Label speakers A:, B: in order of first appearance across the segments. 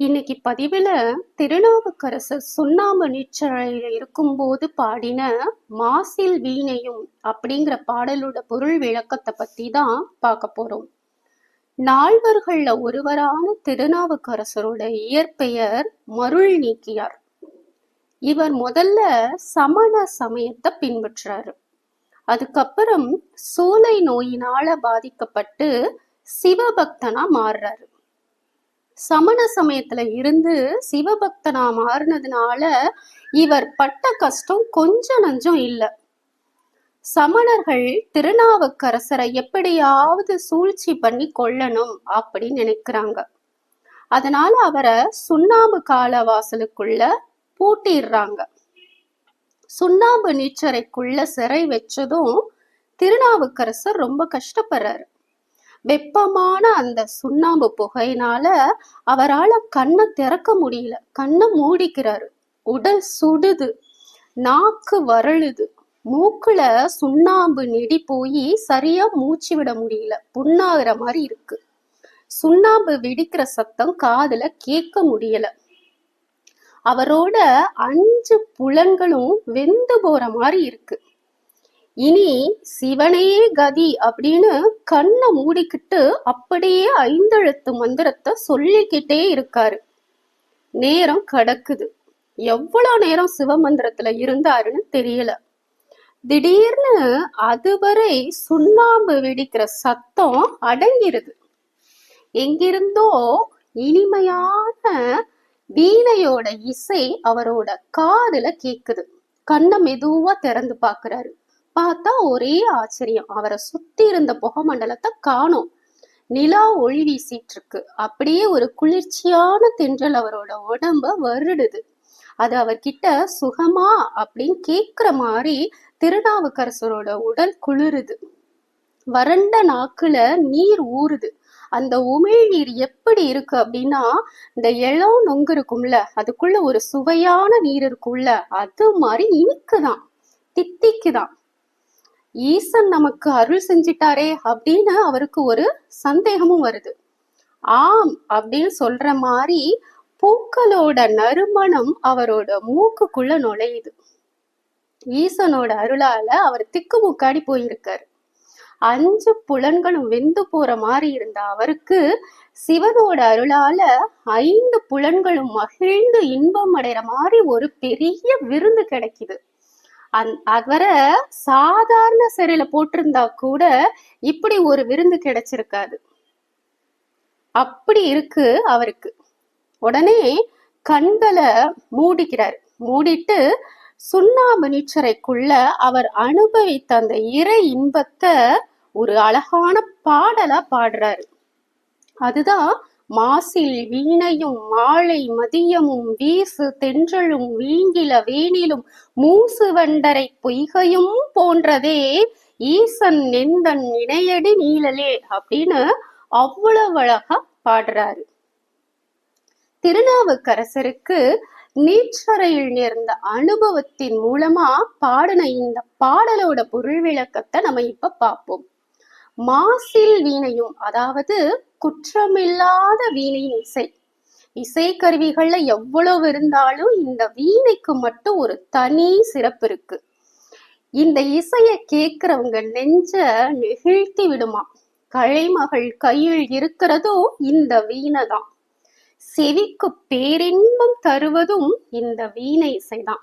A: இன்னைக்கு பதிவில் திருநாவுக்கரசர் சுண்ணாம்பு நீச்சலையில் இருக்கும்போது பாடின மாசில் வீணையும் அப்படிங்கிற பாடலோட பொருள் விளக்கத்தை பற்றி தான் பார்க்க போறோம். நால்வர்கள்ல ஒருவரான திருநாவுக்கரசரோட இயற்பெயர் மருள் நீக்கியார். இவர் முதல்ல சமண சமயத்தை பின்பற்றுறாரு அதுக்கப்புறம் சூளை நோயினால பாதிக்கப்பட்டு சிவபக்தனா மாறுறாரு. சமண சமயத்துல இருந்து சிவபக்தனா மாறினதுனால இவர் பட்ட கஷ்டம் கொஞ்சம் நஞ்சம் இல்ல. சமணர்கள் திருநாவுக்கரசரை எப்படியாவது சூழ்ச்சி பண்ணி கொள்ளணும் அப்படின்னு நினைக்கிறாங்க. அதனால அவரை சுண்ணாம்பு கால வாசலுக்குள்ள பூட்டிடுறாங்க. சுண்ணாம்பு நீச்சரைக்குள்ள சிறை வச்சதும் திருநாவுக்கரசர் ரொம்ப கஷ்டப்படுறாரு. வெப்பமான அந்த சுண்ணாம்பு புகையினால அவரால் கண்ணை திறக்க முடியல. கண்ணை மூடிக்கிறாரு. உடல் சுடுது. நாக்கு வரழுது மூக்குல சுண்ணாம்பு நெடி போய் சரியா மூச்சு விட முடியல. புண்ணாகிற மாதிரி இருக்கு. சுண்ணாம்பு வெடிக்கிற சத்தம் காதுல கேட்க முடியல. அவரோட அஞ்சு புலன்களும் வெந்து போற மாதிரி இருக்கு. இனி சிவனே கதி அப்படின்னு கண்ணை மூடிக்கிட்டு அப்படியே ஐந்தெழுத்து மந்திரத்தை சொல்லிக்கிட்டே இருக்காரு. நேரம் கடக்குது. எவ்வளவு நேரம் சிவமந்திரத்துல இருந்தாருன்னு தெரியல. திடீர்னு அதுவரை சுண்ணாம்பு வெடிக்கிற சத்தம் அடங்கிருது. எங்கிருந்தோ இனிமையான வீணையோட இசை அவரோட காதுல கேக்குது. கண்ணை மெதுவா திறந்து பாக்குறாரு. பார்த்தா ஒரே ஆச்சரியம். அவரை சுத்தி இருந்த புகை மண்டலத்தை காணும். நிலா ஒளி வீசிட்டு இருக்கு அப்படியே ஒரு குளிர்ச்சியான தென்றல் அவரோட உடம்ப வருடுது. அது அவர்கிட்ட சுகமா? அப்படின்னு கேக்குற மாதிரி திருநாவுக்கரசரோட உடல் குளிருது. வறண்ட நாக்குல நீர் ஊறுது. அந்த உமிழ் நீர் எப்படி இருக்கு அப்படின்னா இந்த இளம் நொங்கு இருக்கும்ல அதுக்குள்ள ஒரு சுவையான நீர் இருக்கும்ல அது மாதிரி இனிக்குதான். தித்திக்குதான். ஈசன் நமக்கு அருள் செஞ்சிட்டாரே அப்படின்னு அவருக்கு ஒரு சந்தேகமும் வருது. ஆம் அப்படின்னு சொல்ற மாதிரி பூக்களோட நறுமணம் அவரோட மூக்குக்குள்ள நுழையுது. ஈசனோட அருளால அவர் திக்குமுக்காடி போயிருக்காரு. அஞ்சு புலன்களும் வெந்து போற மாதிரி இருந்த அவருக்கு சிவனோட அருளால ஐந்து புலன்களும் மகிழ்ந்து இன்பம் அடைற மாதிரி ஒரு பெரிய விருந்து கிடைக்குது. அந் அவரை சாதாரண சிறையில போட்டிருந்தா கூட இப்படி ஒரு விருந்து கிடைச்சிருக்காது. அப்படி இருக்கு அவருக்கு. உடனே கண்களை மூடிக்கிறார். மூடிட்டு சுண்ணாம்பு நீச்சரைக்குள்ள அவர் அனுபவித்த அந்த இறை இன்பத்தை ஒரு அழகான பாடலா பாடுறாரு. அதுதான் மாசில் வீணையும் மாலை மதியமும் வீசு தென்றலும் வீங்கில வேணிலும் மூசு வண்டரை பொய்கையும் போன்றதே ஈசன் நெந்தன் இணையடி நீழலே அப்படின்னு அவ்வளவு அழகா பாடுறாரு. திருநாவுக்கரசருக்கு நீச்சரையில் நேர்ந்த அனுபவத்தின் மூலமா பாடின இந்த பாடலோட பொருள் விளக்கத்தை நம்ம இப்ப பார்ப்போம். மாசில் வீணையும் அதாவது குற்றமில்லாத வீணையின் இசை. இசை கருவிகள்ல எவ்வளவு இருந்தாலும் இந்த வீணைக்கு மட்டும் ஒரு தனி சிறப்பு இருக்கு. இந்த இசைய கேக்குறவங்க நெஞ்ச நெகிழ்த்தி விடுமா? கலைமகள் கையில் இருக்கிறதும் இந்த வீணை தான். செவிக்கு பேரின்பம் தருவதும் இந்த வீணை இசைதான்.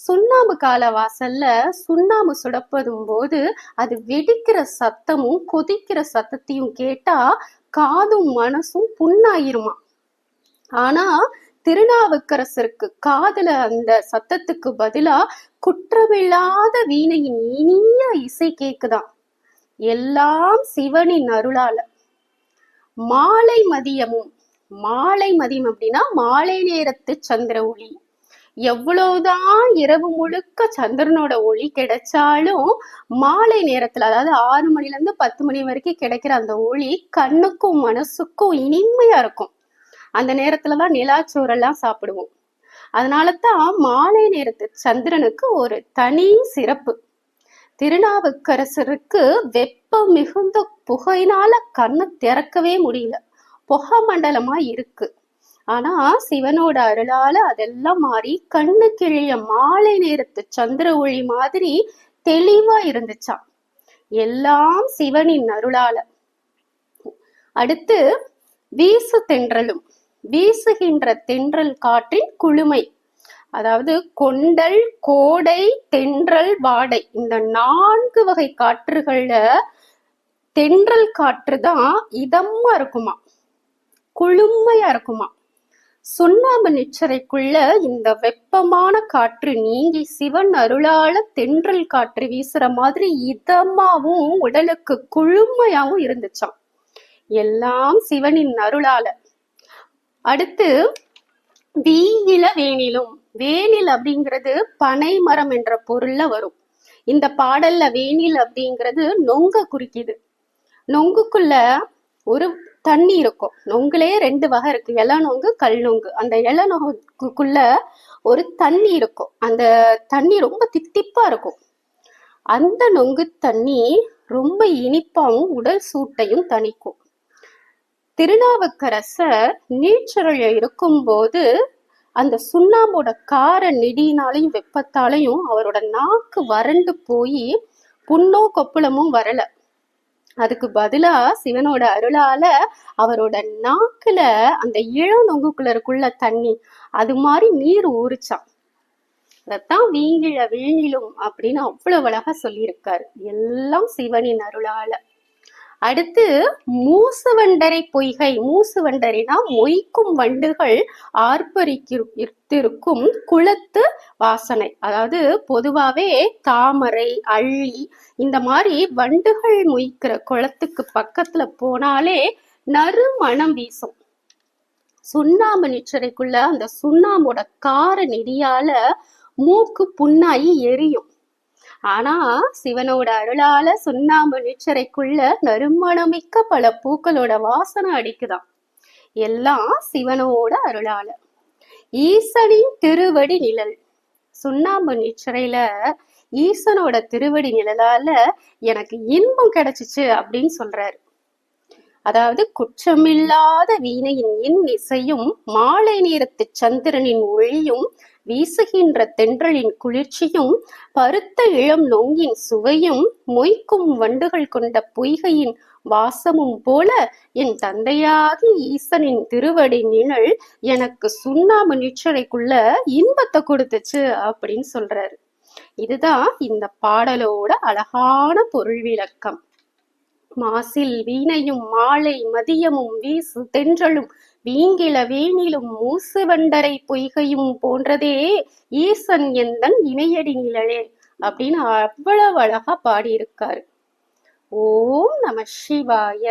A: சுண்ணாம்பு கால வாசல்ல சுண்ணாம்பு சுடப்படும் போது அது வெடிக்கிற சத்தமும் கொதிக்கிற சத்தத்தையும் கேட்டா காதும் மனசும் புண்ணாயிருமா? ஆனா திருநாவுக்கரசருக்கு காதல அந்த சத்தத்துக்கு பதிலா குற்றமில்லாத வீணையின் இனிய இசை கேக்குதான் எல்லாம் சிவனின் அருளால. மாலை மதியமும் மாலை மதியம் அப்படின்னா மாலை நேரத்து சந்திர ஒளி. எவ்வளவுதான் இரவு முழுக்க சந்திரனோட ஒளி கிடைச்சாலும் மாலை நேரத்துல அதாவது ஆறு மணில இருந்து பத்து மணி வரைக்கும் கிடைக்கிற அந்த ஒளி கண்ணுக்கும் மனசுக்கும் இனிமையா இருக்கும். அந்த நேரத்துலதான் நிலாச்சோறெல்லாம் சாப்பிடுவோம். அதனால தான் மாலை நேரத்து சந்திரனுக்கு ஒரு தனி சிறப்பு. திருநாவுக்கரசருக்கு வெப்பம் மிகுந்த புகையினால கண்ணை திறக்கவே முடியல. புகை மண்டலமா இருக்கு. ஆனா சிவனோட அருளால அதெல்லாம் மாறி கண்ணு கிழிய மாலை நேரத்து சந்திர ஒளி மாதிரி தெளிவா இருந்துச்சாம். எல்லாம் சிவனின் அருளால. அடுத்து வீசு தென்றலும். வீசுகின்ற தென்றல் காற்றின் குளுமை. அதாவது கொண்டல் கோடை தென்றல் வாடை. இந்த நான்கு வகை காற்றுகள்ல தென்றல் காற்று தான் இதமா இருக்குமா குளுமையா இருக்குமா சுண்ணாம்பு நிச்சரைக்குள்ள இந்த வெப்பமான காற்று நீங்கி சிவன் அருளால தென்றல் காற்று வீசுற மாதிரி இதமாவும் உடலுக்கு குழுமையாவும் இருந்துச்சாம். எல்லாம் சிவனின் அருளால. அடுத்து வீயில வேணிலும். வேணில் அப்படிங்கிறது பனை மரம் என்ற பொருள்ல வரும். இந்த பாடல்ல வேணில் அப்படிங்கிறது நொங்க குறிக்குது. நொங்குக்குள்ள ஒரு தண்ணி இருக்கும். நொங்குலே ரெண்டு வகை இருக்கு. இலை நொங்கு கல் நொங்கு. அந்த இலை நொங்குக்குள்ள ஒரு தண்ணி இருக்கும். அந்த தண்ணி ரொம்ப தித்திப்பா இருக்கும். அந்த நொங்கு தண்ணி ரொம்ப இனிப்பாவும் உடல் சூட்டையும் தணிக்கும். திருநாவுக்கரசர் நீச்சரல இருக்கும்போது அந்த சுண்ணாம்போட கார நெடினாலையும் வெப்பத்தாலையும் அவரோட நாக்கு வறண்டு போய் புண்ணோ கொப்புளமும் வரலை. அதுக்கு பதிலா சிவனோட அருளால அவரோட நாக்குல அந்த இளம் நொங்குக்குள்ள இருக்குள்ள தண்ணி அது மாதிரி நீர் ஊறிச்சான் அதத்தான் வீங்கிழ வீணிலும் அப்படின்னு அவ்வளவு அழகா சொல்லியிருக்காரு. எல்லாம் சிவனின் அருளால. அடுத்து மூசுவண்டரை பொய்கை. மூசுவண்டரைனா மொய்க்கும் வண்டுகள் ஆர்ப்பரித்திருக்கும் குளத்து வாசனை. அதாவது பொதுவாவே தாமரை அள்ளி இந்த மாதிரி வண்டுகள் மொய்க்கிற குளத்துக்கு பக்கத்துல போனாலே நறுமணம் வீசும். சுண்ணாம்பு நிச்சரைக்குள்ள அந்த சுண்ணாம்போட கார நெடியால மூக்கு புண்ணாயி எரியும். ஆனா சிவனோட அருளால சுண்ணாம்பு நிச்சரைக்குள்ள நறுமணமிக்க பல பூக்களோட வாசனை அடிக்குதாம். எல்லாம் சிவனோட அருளால. ஈசனின் திருவடி நிழல். சுண்ணாம்பு நிச்சரையில ஈசனோட திருவடி நிழலால எனக்கு இன்பம் கிடைச்சிச்சு அப்படின்னு சொல்றாரு. அதாவது குற்றமில்லாத வீணையின் இன் இசையும் மாலை நேரத்து சந்திரனின் ஒளியும் வீசுகின்ற தென்றலின் குளிர்ச்சியும் பருத்த இளம் நொங்கின் சுவையும் மொய்க்கும் வண்டுகள் கொண்ட பொய்கையின் வாசமும் போல என் தந்தையாகி ஈசனின் திருவடி நிழல் எனக்கு சுண்ணாம்பு நிச்சரைக்குள்ள இன்பத்தை கொடுத்துச்சு அப்படின்னு சொல்றாரு. இதுதான் இந்த பாடலோட அழகான பொருள் விளக்கம். மாசில் வீணையும் மாலை மதியமும் வீசு தென்றலும் வீங்கில வேணிலும் மூசு வண்டரை பொய்கையும் போன்றதே ஈசன் எந்தன் இணையடி நிழலே அப்படின்னு அவ்வளவு அழகா பாடியிருக்காரு. ஓம் நம சிவாய.